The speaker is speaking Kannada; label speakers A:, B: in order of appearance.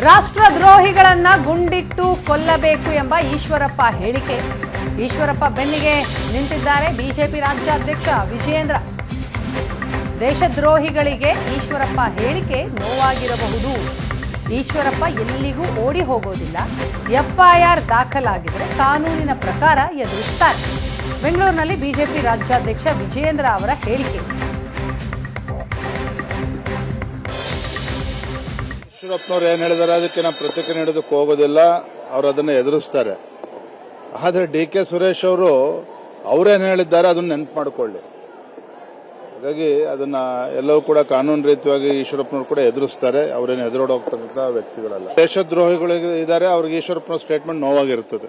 A: ರಾಷ್ಟ್ರದ್ರೋಹಿಗಳನ್ನ ಗುಂಡಿಟ್ಟು ಕೊಲ್ಲಬೇಕು ಎಂಬ ಈಶ್ವರಪ್ಪ ಹೇಳಿಕೆ. ಈಶ್ವರಪ್ಪ ಬೆನ್ನಿಗೆ ನಿಂತಿದ್ದಾರೆ ಬಿಜೆಪಿ ರಾಜ್ಯಾಧ್ಯಕ್ಷ ವಿಜಯೇಂದ್ರ. ದೇಶದ್ರೋಹಿಗಳಿಗೆ ಈಶ್ವರಪ್ಪ ಹೇಳಿಕೆ ನೋವಾಗಿರಬಹುದು. ಈಶ್ವರಪ್ಪ ಎಲ್ಲಿಗೂ ಓಡಿ ಹೋಗೋದಿಲ್ಲ. ಎಫ್ಐಆರ್ ದಾಖಲಾಗಿದ್ರೆ ಕಾನೂನಿನ ಪ್ರಕಾರ ಎದುರಿಸ್ತಾರೆ. ಬೆಂಗಳೂರಿನಲ್ಲಿ ಬಿಜೆಪಿ ರಾಜ್ಯಾಧ್ಯಕ್ಷ ವಿಜಯೇಂದ್ರ ಅವರ ಹೇಳಿಕೆ.
B: ಯಡಿಯೂರಪ್ಪನವ್ರು ಏನು ಹೇಳಿದಾರೆ, ಅದಕ್ಕೆ ನಾವು ಪ್ರತಿಕ್ರಿಯೆ ನೀಡೋದಕ್ಕೆ ಹೋಗೋದಿಲ್ಲ. ಅವರು ಅದನ್ನು ಎದುರಿಸ್ತಾರೆ. ಆದರೆ ಡಿ ಕೆ ಸುರೇಶ್ ಅವರು ಅವರೇನು ಹೇಳಿದ್ದಾರೆ ಅದನ್ನ ನೆನಪು ಮಾಡಿಕೊಳ್ಳಿ. ಹಾಗಾಗಿ ಅದನ್ನ ಎಲ್ಲವೂ ಕೂಡ ಕಾನೂನು ರೀತಿಯಾಗಿ ಈಶ್ವರಪ್ಪನವ್ರು ಕೂಡ ಎದುರಿಸ್ತಾರೆ. ಅವರೇನು ಎದುರೋಡೋಗ್ತಕ್ಕಂಥ ವ್ಯಕ್ತಿಗಳಲ್ಲ. ದೇಶದ್ರೋಹಿಗಳಿಗೆ ಇದ್ದಾರೆ ಅವ್ರಿಗೆ ಈಶ್ವರಪ್ಪನ ಸ್ಟೇಟ್ಮೆಂಟ್ ನೋವಾಗಿರ್ತದೆ.